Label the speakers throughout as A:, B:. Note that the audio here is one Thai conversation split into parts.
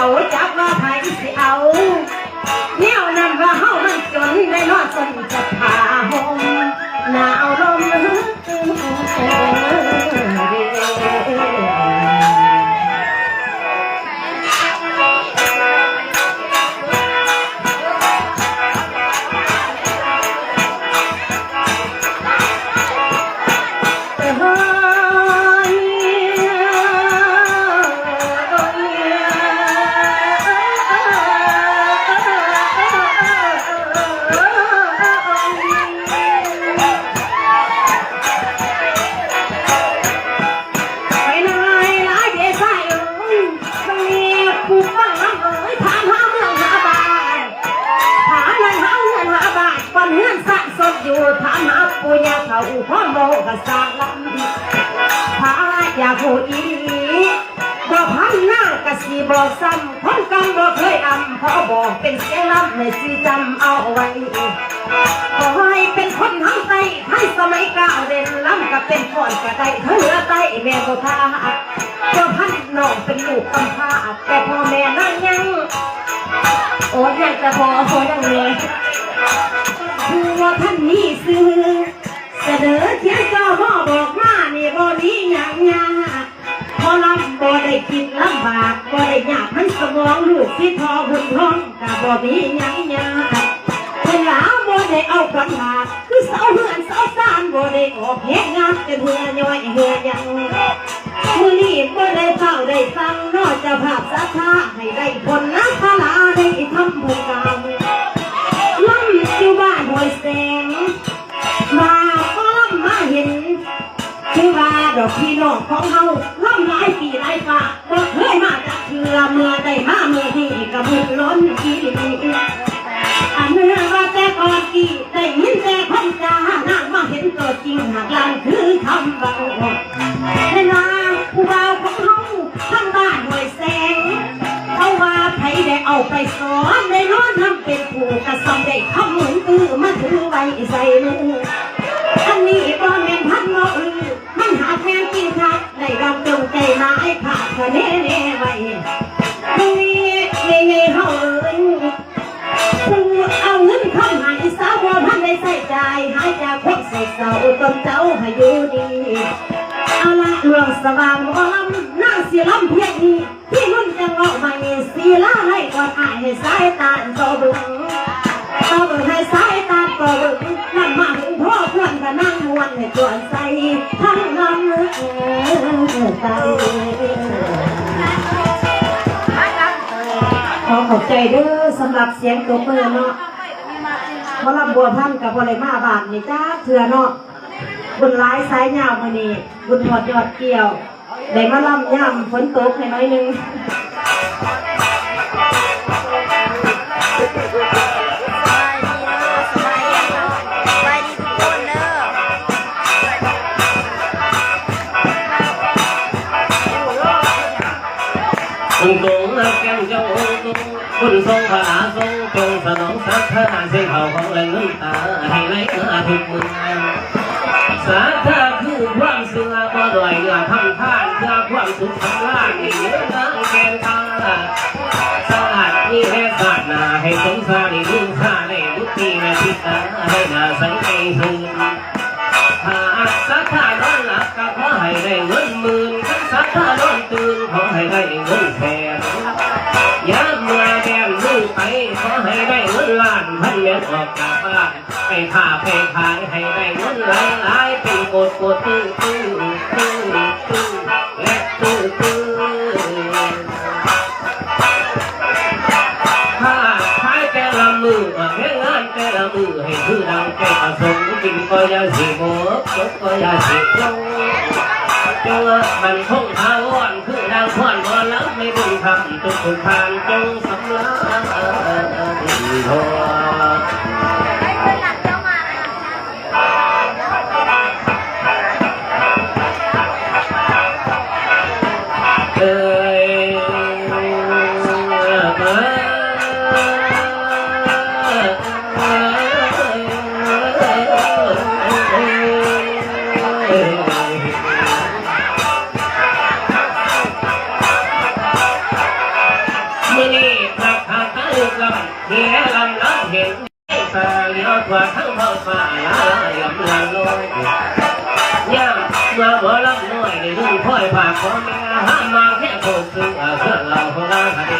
A: ผู้คื ปุพ่อโมกษาลำหาอยากหูอีบอกพันหน้ากะสีบอกซ้ำคนกำบอกเคยอำพอบอกเป็นเสียงลำให้สิจำเอาไว้ขอให้เป็นคนทั้งใจให้สมัยก้าวเด่นล้ำกับเป็นก่อนกระไดเธอเหลือใจแม่บ่ทาเจ้าพันน้องเป็นลูกกำพร้าแต่พ่อแม่นั่นยังโอ้ยยังจะพอพอยังเลยคือว่าท่านนี่ซื้อ เสนอเทียนเจ้าพ่อบอกมานี่บ่นี้ยังยากพอลำบ่ได้กินลำบากบ่ได้ยากมันสมองลูกที่ทอหุ่นท้องกับบ่มียังยากเวลาบ่ได้เอาขวัญมาคือเสาเฮือนเสาซานบ่ได้ออกเฮ็ดงานจนเหือย่อยเหือยังมื้อนี้บ่ได้เฝ้าได้ฟังนอกจากภาพสัทธาให้ได้ผลนะพลาได้ทำเพื่อกรรม ดอกพี่น้องของเฮาล่ำหลายปีหลายฟ้าบ่เคยมาจากเทือเมื่อได้มาเมื่อที่กระบุกล้นกี่ปีอันเมื่อว่าแต่ก่อนกี่ได้ยินแต่คำจานางมาเห็นตัวจริงหากลังคือคำเบาในนาผู้บ่าวของเฮาทั้งบ้านห้วยแสงเขาว่าไผได้เอาไปสอนได้นอนทำเป็นผู้กระซอมได้คำเหมือนตื้อมาถือไว้ใส่มืออันนี้ก็แม่นพันโมอือ มันหาแฟนกินคักได้รำจงใจมาให้ผ่าคะแนนไว้ตรงนี้นี่ไงเฮาเอ้ยผู้เอาเงินเข้าใหายสาวบ่พันได้ใส่ใจหายจากพวกใส่เสาต้นเจ้าให้อยู่ดีเอาละหลวงสว่างหมอลำนั่งเสียลำเพียงนี้ที่นุ่นจังเอามาเสียละให้ก่อนอายให้สายตาโตบึงเอาไปให้สายตาเปิดนั่งมา ถึงพ่อเพื่อนก็นั่งมวนให้จวนใส่ทั้งน้ำเออใจขอขอบใจเด้อสำหรับเสียงตัวเปิดเนาะเพราะลำบัวพันกับบัวไรมาบานนี่จ้าเถื่อเนาะบุญร้ายสายยาวมานี่บุญหอดยอดเกี่ยวได้มาล่ำย่ำฝนตกให้น้อยนึง
B: อ
C: งตรงนักแก้มเจ้าองตรงคุณทรงพระทรงจงสนองสัทธาเส้นเขาของแรงน้ำตาให้ไหลเอื้อทุกมือสาธาคือความเสื่อบ่ด้อยเนื้อทำท่านเพื่อความสุขทั้งล้านนี่เนื้อแกนตาสาดนี่แค่ศาสนาให้สงสารนี่ลืมค่าในบุตรีและทิตาให้นาสังเกตสูงถ้าสัทธานอนหลับก็ขอให้ได้เงินมื่น สัทธานอนตื่นขอให้ได้เงินแสนยามเมื่อแดงมือไปขอให้ได้เงินล้านพันเม็ดออกจากบ้านไปค้าไปขายให้ได้เงินหลายหลายเป็นโกดโกดตื้อตื้อตื้อตื้อและตื้อตื้อถ้าขายแต่ละมือแค่งานแต่ละมือให้คือดังใจประสงค์กินก็อย่าสิบกจบก็อย่าสิลง จงมันคงทาวอนคือดังพอนบ่ลับไม่บุญทำทุกทุกทางจงสำลัก ผากของแม่ห้ามมาแค่โคตรซึ่งเอาเพื่อเราของเราทะเล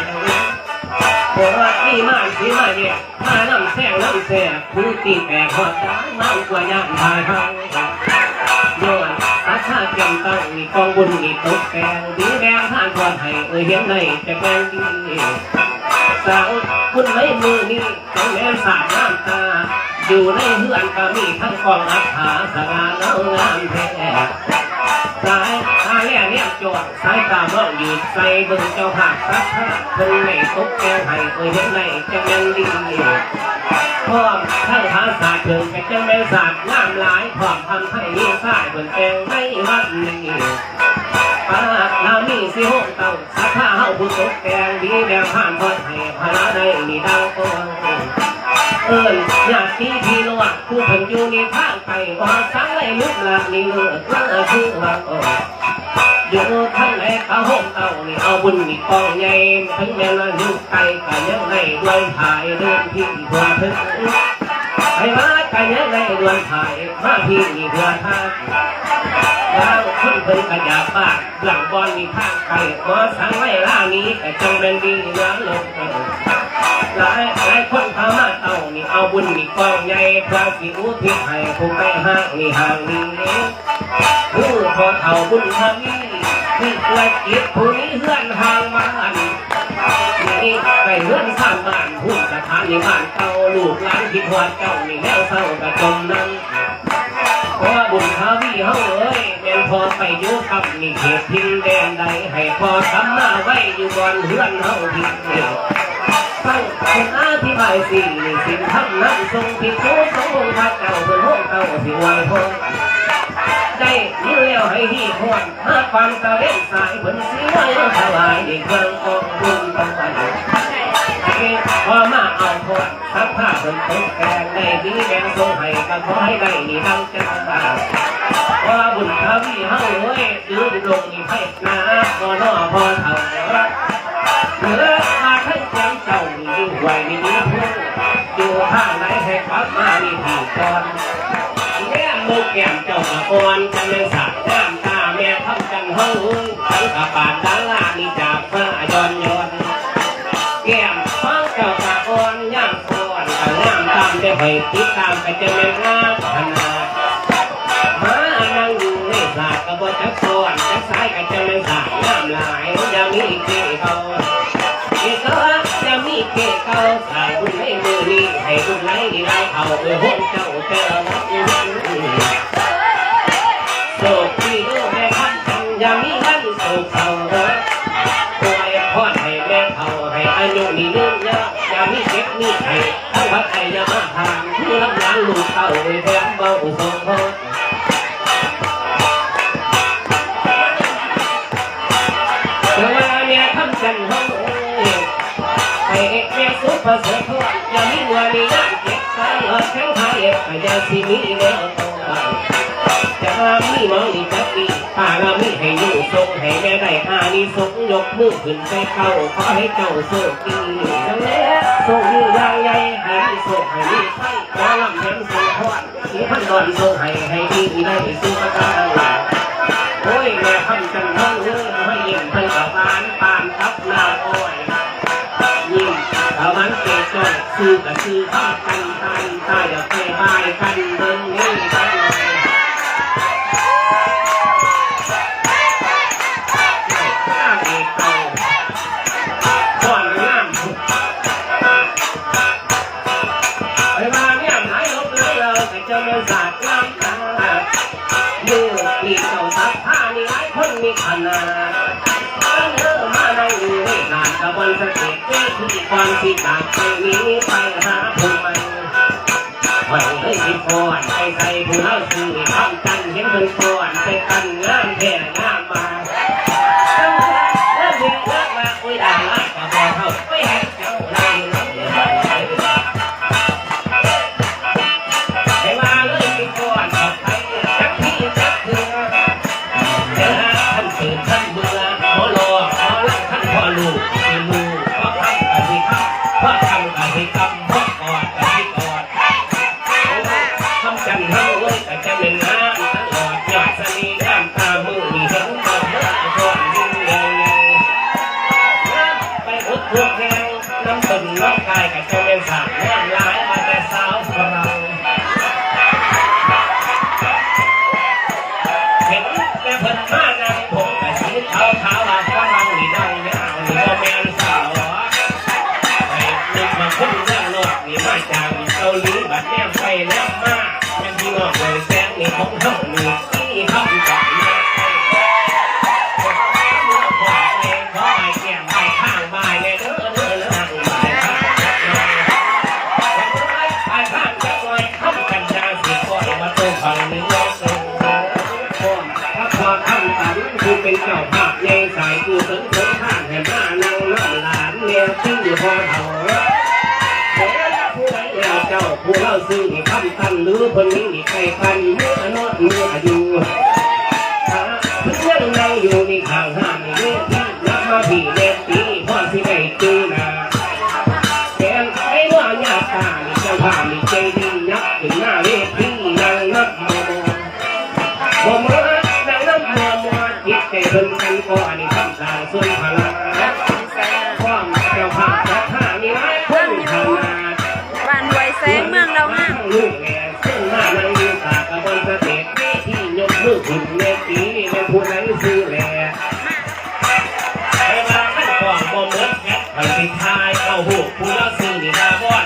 C: ปวดที่มาที่มาเนี่ยมาน้ำแสงน้ำแสบคือตีแตกหอดตาน้ำกว่าย่างพายทางโยนอาชาเกี่ยมตั้งนี่กองบุญนี่ตกแกงดีแดงผ่านทอดให้เอ้ยเห็นในจะแกงดีสาวคุณไม่มือนี่ต้องแม่สาดน้ำตาอยู่ในเฮือนก็มีทั้งกองอัฐาสงาเงางามแท้ สายตาแล่เนี่ยจอดสายตามองยืดใส่เบิ่งเจ้าภาพสักท่าคนไม่ตกแกงให้เอ้ยเห็นในจะแม่นดีพร้อมทั้งภาษาถิงกับจังแม่นศาสตร์งามหลายพร้อมทำให้มีสายบนแกงในวันนี้ปานามีสิหงเต่าสักข้าเฮาผู้ตกแกงดีแดงผ่านทอดให้พระได้มีดังก่อน เอิ้นญาติพี่น้องผู้เพิ่นอยู่ในทางไปว่าสังไรลุกหลานี่เลิศลาคือว่าอ่อนอยู่ทั้งไหนเขาห้องเต่านี่เอาบุญนี่กองใหญ่ถึงแม้ว่าอยู่ไกลก็ยังได้ด้วยถ่ายเดินที่ทั่วถึงไปมาไกลยังได้ด้วยถ่ายมาที่นี่เพื่อทาแล้วคนเพิ่นกระยาบ้านหลังบอลมีข้างไก่ขอสั่งไว้ล่านี้แต่จังเป็นดีเนื้อลงเออ หลายหลายคนเขามาเต่านี่เอาบุญนี่กองใหญ่เพื่อสิอุทิศให้ผู้ไปห้างนี่ห่างนี้ผู้พอเท่าบุญทำนี้ที่เกิดจิตผู้นี้เฮือนห่างบ้านนี่ไปเฮือนสร้างบ้านผู้สถานในบ้านเก่าลูกหลานที่ทวดเจ้านี่แล้วเศร้ากระจมนั่งเพราะบุญพาวีเฮาเอ้ยแม่นพอไปอยู่กับนี่เขตทินแดนใดให้พอทำมาไว้อยู่บอนเฮือนเฮาทินเดียว ตั้งเป็นอธิบายสิ่นี่สิ่งทำนั้นทรงผิดโน้ทรงพระเจ้าเป็นห้องเต้าสิไว้พงได้ยินแล้วให้ฮีพวนมาความตะเล่นสายเพิ่นสิไว้ถวายในเครื่องกองบุญตั้งวันพอมาเอาพอดสักผ้าเพิ่นตกแกงได้ดีแดงทรงให้ก็ขอให้ได้นี่ดังใจพอบุญทวีเฮาเอ้ยลืมลงนี่ให้นาพอนอพอเท่ารักเหลือมาท จ้านี่อยู่ไว้นี่นี่พูอยู่ข้างไหนให้กลับมานี่ที่ก่อนแม่ลูกแก้มเจ้ากะอ่อนจังเลยสาดน้ำตาแม่ทำจังเฮาทั้งกระปาดดาลานี่จากฟ้าย้อนย้อนแก้มฟังเจ้าตาอ่อนย่างอ่อนก็งามตามได้ไปติดตามก็จะแม่นงามขนาดมานั่งอยู่ในศาสตร์ก็บ่จักซ้อนจักสายก็จะแม่นศาสตร์งามหลายอย่ามีเกเขาอีกก็ อย่ามีเกเขาสายบุญให้มือนี้ให้บุญไหลนี่ได้เอาไปห้องเจ้าแต่ละวันโศกที่เด้อแม่พันจังย่ามีวันโศกเศร้าเด้อปล่อยพอดให้แม่เฒ่าให้อายุนี่ยืนยาวอย่ามีเจ็บมีไข้ทั้งวัดไทยอย่ามาทางคือรับหลานลูกเต้าไว้แถมเบาสมพร ให้แม่สุภาษิตอย่ามีวัวมีน้ำเก็บข้างหลังแข็งไทยอย่าสิมีแนวต้องจะมามีมองนี่จักดีป้าเรามีให้อยู่ทรงให้แม่ได้อานิสงยกมือขึ้นไปเข้าขอให้เจ้าโชคดีจังแล้วทรงนี้อย่างใหญ่ให้มีโชคให้มีไส้ขอลำเพ็ญสุขพรสีพันดอนทรงให้ให้ดีได้สุขการโอ้ยแม่คำจันทร์เรื่องให้ยิ้มเพิ่นกับบ้านปาน จอยซื้อกับซื้อข้ากันตายตายอย่าไปบายกันเบิ่งนี่กันข้ากเก่าก่อนงามไปมาเนี่ยหายลบเลยเราแต่เจ้าเมืองศาสตร์งามตาอยู่มีเจ้าสักผ้านี่หลายคนมีขนาดตั้งเอมาได้อยู่ในงานกระบวนสเต็ปเวที ก่อนที่จากไปนี้ไปหาผู้ใหม่ไว้ให้สิก่อนไปใครผู้เล่าสื่อทำจันเห็นเพิ่นก่อนไปกันงานแท้งาม เจ้าภาพในสายกูถึงถึงข้างแห่มานางน้องหลานเนี่ยซึ่งอยู่พอเถาผู้ใดแล้วเจ้าผู้เล่าซึ่งคำตันหรือคนนี้ใครพันเมื่อนอดเมื่อาย
B: เอา
C: หูผู้ละสิ่งที่ตาบอด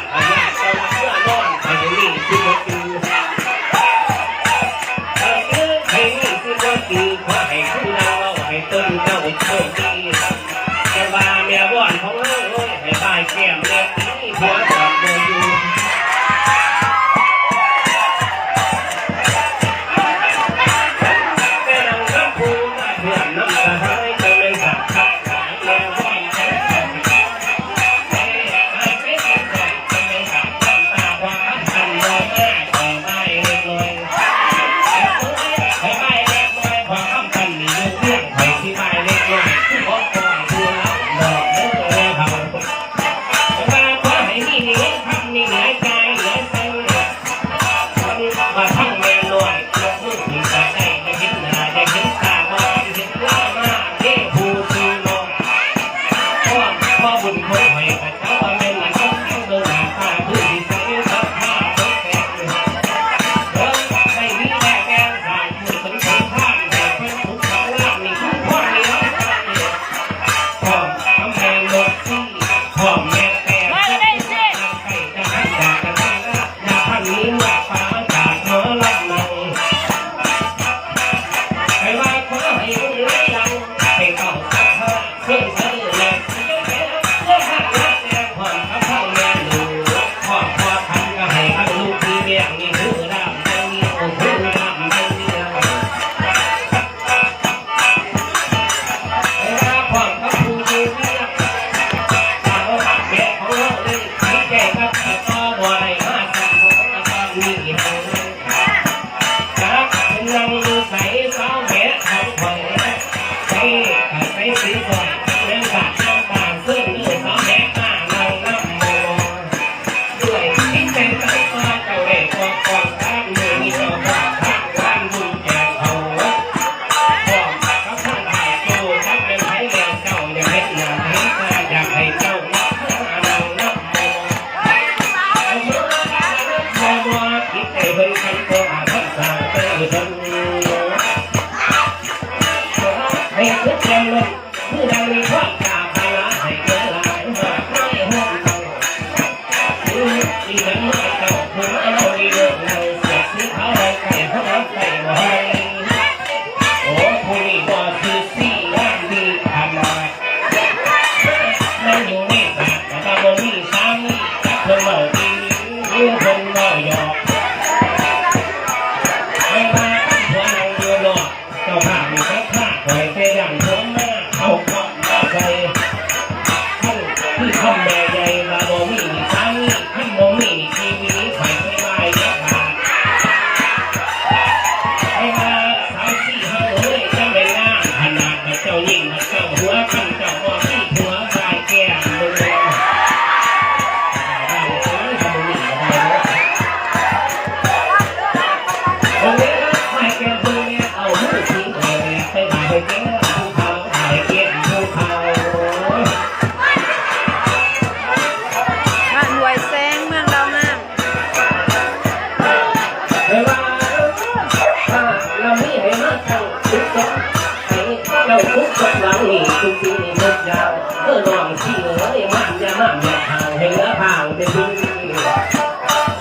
C: าวเออน้องที่เอ๋ยมั่นยามั่งมาทางให้เหลือทางเป็นดี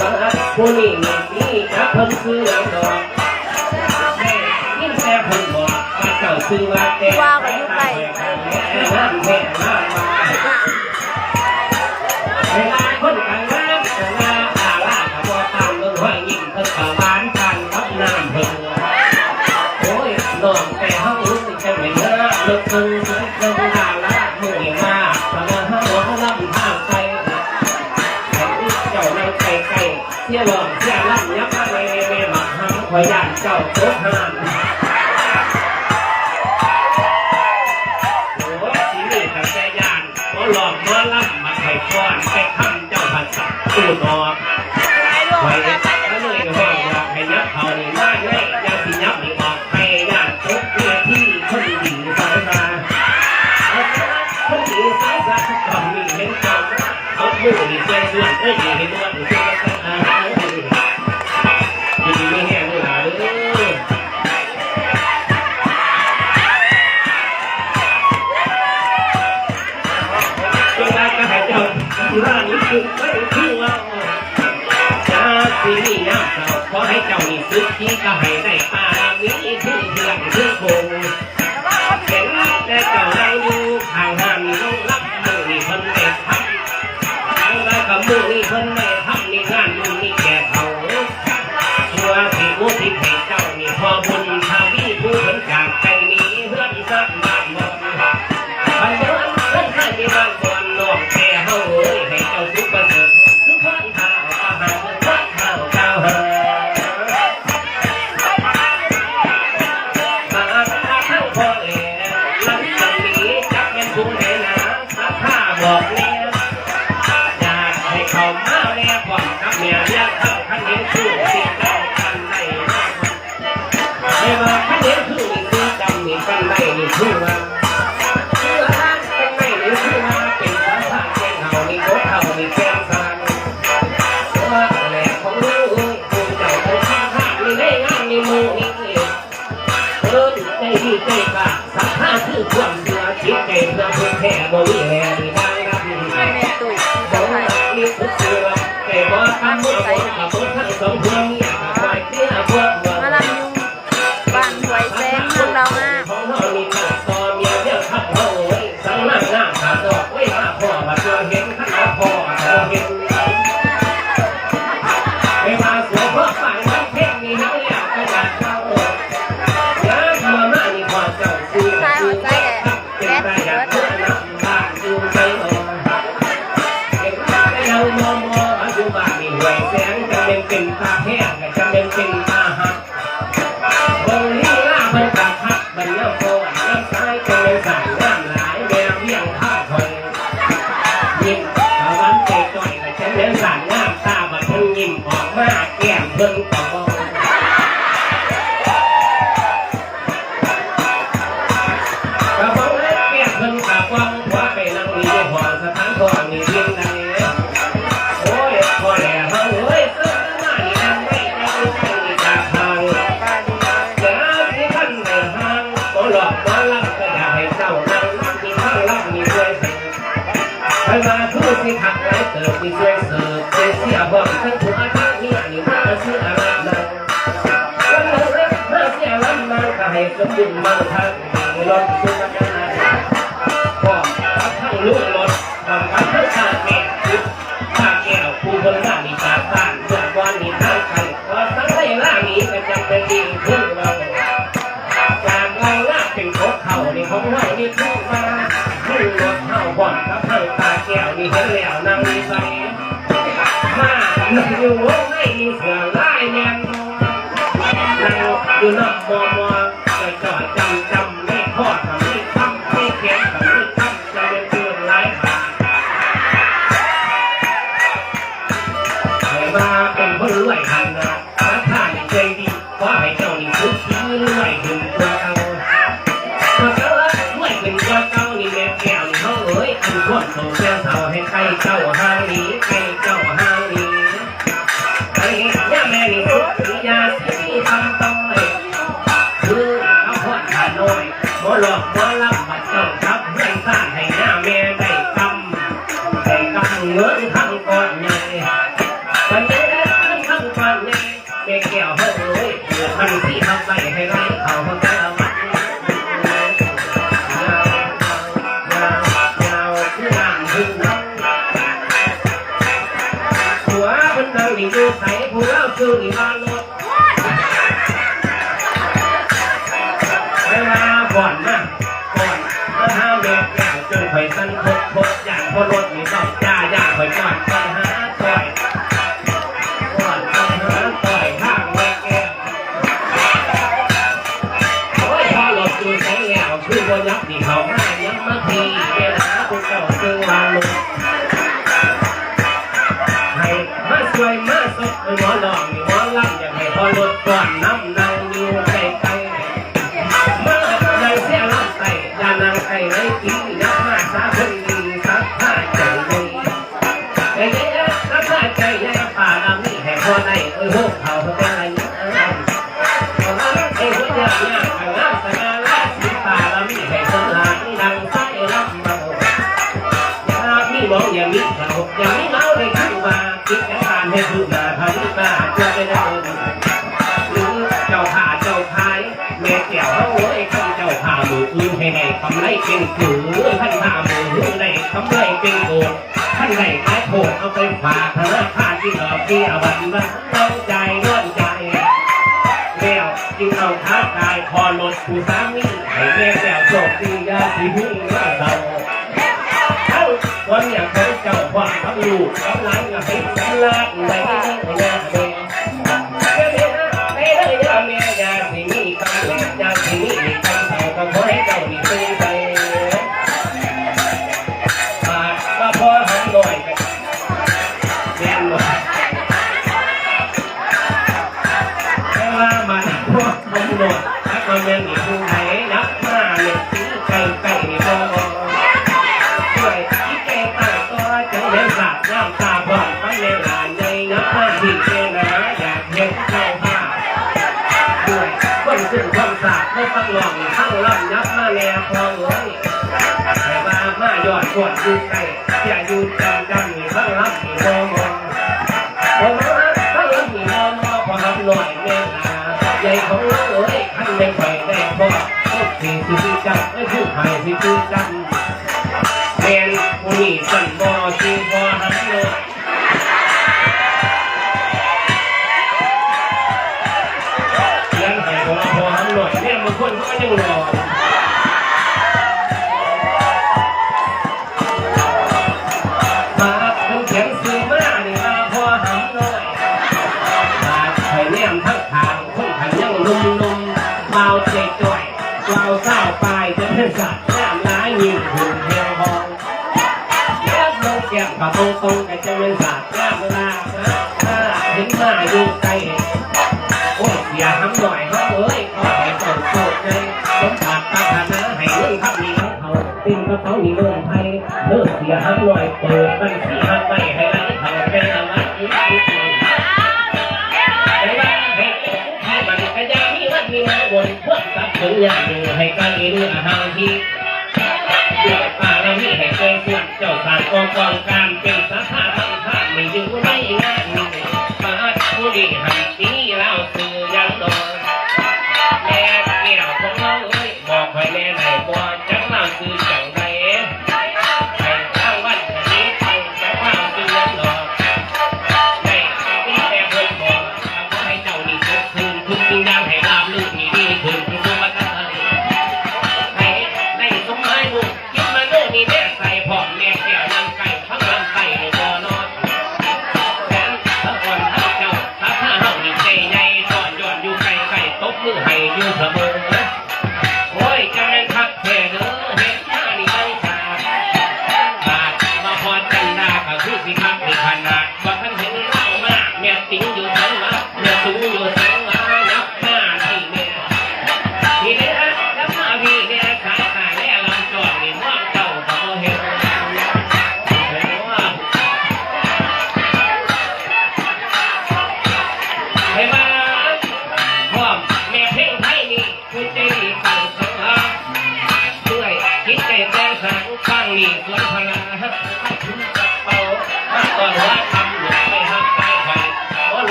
C: สำหรับผู้นี้มีดีครับเพิ่นคือลำดอกแม่
B: ยิ่ง
C: แซ่เพิ่นบอกว่าเก่าซื้อมาแต่ว่าก็อยู่ใกล้แม่น้ำแม่น้ำ ถห้ามโอ้ชีกับใจยานขอหลอกขอลับมาไข่ก้อนไปทำเจ้าภาษาตูดออก
B: ไว้แล้
C: วเลยก็ว่าว่าให้ยับเขานี่มากเยยาสียับนี่ยานทุกทีคนดีสาวนาคนดีสาวนาคนดีเห็นเขาเขาพูดีใจส่วนเอ้ห็ again. ก็อย่าให้เศร้านั่งนั่งมีนังนั่งมีด้วย
B: สิ
C: ไมาคือสิขัดไร
B: เกิ
C: ดมีช่วยเสิร์ฟเสียบอกทั้งผัวทั้งเมียนี่มาเสียรำมังมาเสียรำมังก็ให้สมบุญมังทักรถ แล้วนางใสมาหนึ่งอยู่ในเสือลายแมงนางอยู่น้ำบ่อมอจะจอดจำจำไม่พอทำไม่ทำไม่แข็งทำไม่ทำจะเป็นเตือนหลายหาให้มาเป็นคนรวยหันหน้าท่านใจดีว่าให้จ้า จึงโกรท่านไหนแม่โกรเอาไปฝากธนาคารที่ดอกที่อวันมาต้องใจนวดาบไม่ฟังหลองข้างล่องยับมาแน่พองเอ้ยไปมามาหยอดกวดยู่ไก่อย่าอยู่จำจำหนีข้างรัอหนีมองมองมองนะข้างรัอมมีมองมองพอรัหน่อยแม่นาใหญ่ของเลยเอ้ยขันไม่ไปได้พอต้นสีสีจังไม่พูดไผ่สีจังแมนผู้นี้สันบอสี ตรงตรงแต่เจริญศาสตร์หน้าเวลาถ้าเห็นมาอยู่ไกโอ้ยอย่าทำหน่อยเขาเอ้ยขอให้ตกตกในสมบัติตาฐานะให้เลยครับมีของเขาปิ่นกระเขาหนีเรื่องไทยเลิกอย่าทำหน่อยเปิดบัญชีทำไปให้ไรเขาเป็นอะไรอีกมีมาวนพวกสับสนอย่างหนึ่งให้การเรื่องอาหารที่เจ้าป่าเรามีให้เกินควรเจ้าสารกองกองกัน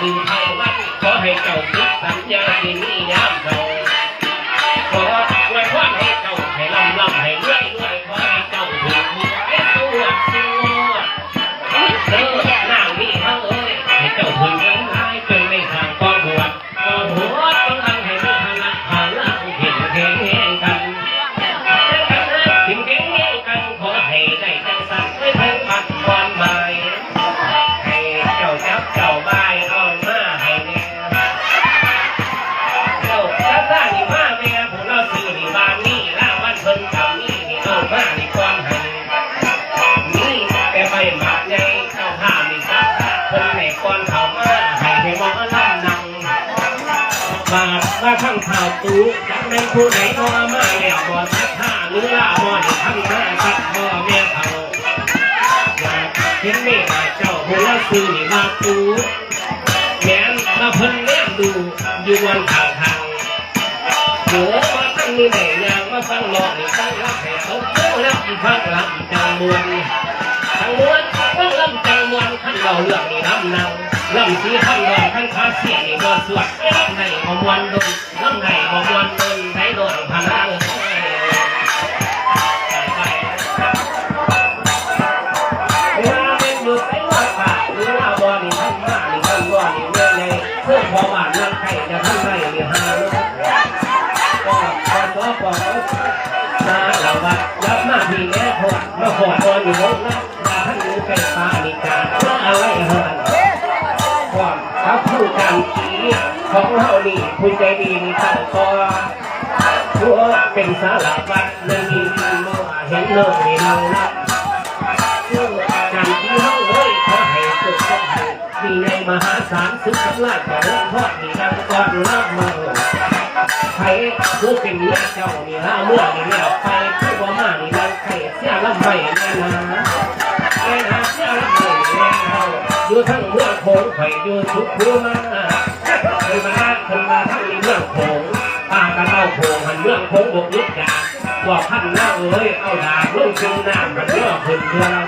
C: สิ่งไทยวัาขอให้เจ้าคิดสัญญาสิ่ ตูจักเป็นผู้ไหนก็มาแล้วบ่ทักท่าหรือล่าบ่ได้ทำมาตัดพ่อแม่เขาอยากเห็นแม่เจ้าผู้ละซื้อนี่มาตูแม่นมาเพิ่นเลี้ยงดูอยู่วันทางทางโหมาตั้งนี่ไหนยางมาฟังหลอกตั้งรับแห่เขาเจ้ารับอีพักรับอีจังมวนจังมวนต้งลำจัง เราเรื่องนี่น้ำนังลำสีขั้นรอนขั้นคาเสียนี่บ่สวดลำในบ่มวนดนลำในบ่มวนดนไทยโดนพนังเวลาเป็นบุตรไอ้ว่าป่าหรือว่าบ่นี่ทำมานี่ทำบ่นี่เมื่อไงเพื่อพอบ้านนั่งไข่จะทำไรนี่หาเนาะก็พอตัวปอตาเราว่ารับมาพี่แม่พอมาขอตอนอยู่บนนั้น อะไรเหรอความทับผู้กันทีของเรานี่ผู้ใจดีนี่ตั้งตัวตัวเป็นสารวัตรเลยมีมันมาเห็นเลยเราละกันที่เราเฮ้ยขอให้สุขขอให้มีในมหาศาลสุขสำราญของทอดนี่ดังก่อนรับมาไผผู้เป็นเมียเจ้านี่ฮะเมื่อนี่แล้วไปผู้ว่ามานี่มันไข่เสียลำใบแน่นะ อยู่ทั้งเมืองโขงไข่อยู่ทุกผู้มาคือมาคนมาทั้งในเมืองโขงป้ากันเล่าโขงหันเมืองโขงบกลุกจาว่าพันหน้าเอ้ยเอาดาบลุ่งขึ้นน้ำมันเลือกขึ้นเพื่อเรา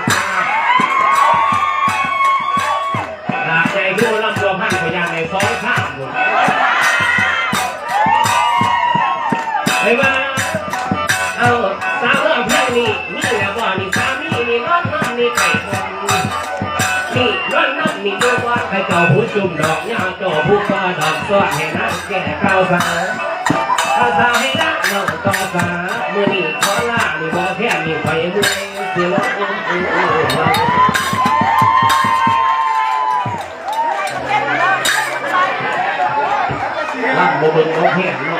C: นอนนอนนี่ดูว่าใครเจ้าผู้จุ่มดอกยาเจ้าผู้ฟ้าดอกสวดให้นั่งแก่ข้าวสาภาษาให้นั่งน้องต่อสาเมื่อนี่ขอลานี่บ่แค่นี่ไปเมื่อยสิร้องอุ้มอุ้มอุ้มรับบ่เบิ่งบ่แค่เนา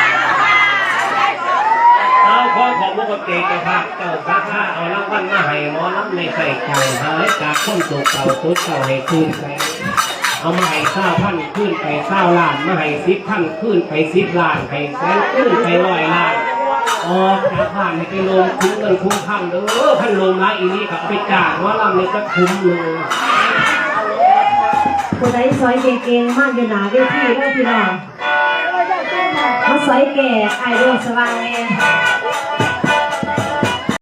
C: ะ ขอขอบพระเจ้าคเจ้าสาขาเอารางวัลมาให้หมอลำในใส่ใจหายจากคนตกเก่าตุดเก่าให้คืนไปเอามาให้เศร้าพันขึ้นไปเศร้าล้านมาให้สิบพันขึ้นไปสิบล้านให้แสนขึ้นไปร้อยล้านออกจากบ้านให้ไปลงคุ้มเงินคุ้มคำเด้อพันลงไรอีนี้กับไปจ่ายว่าลำในจะคุ้มเลย
A: ผู้ใดซอยเก่งๆมากอยู่หนาเวทีได้อพี่น้องมาซอยแก่ไอเดียสว่างแน่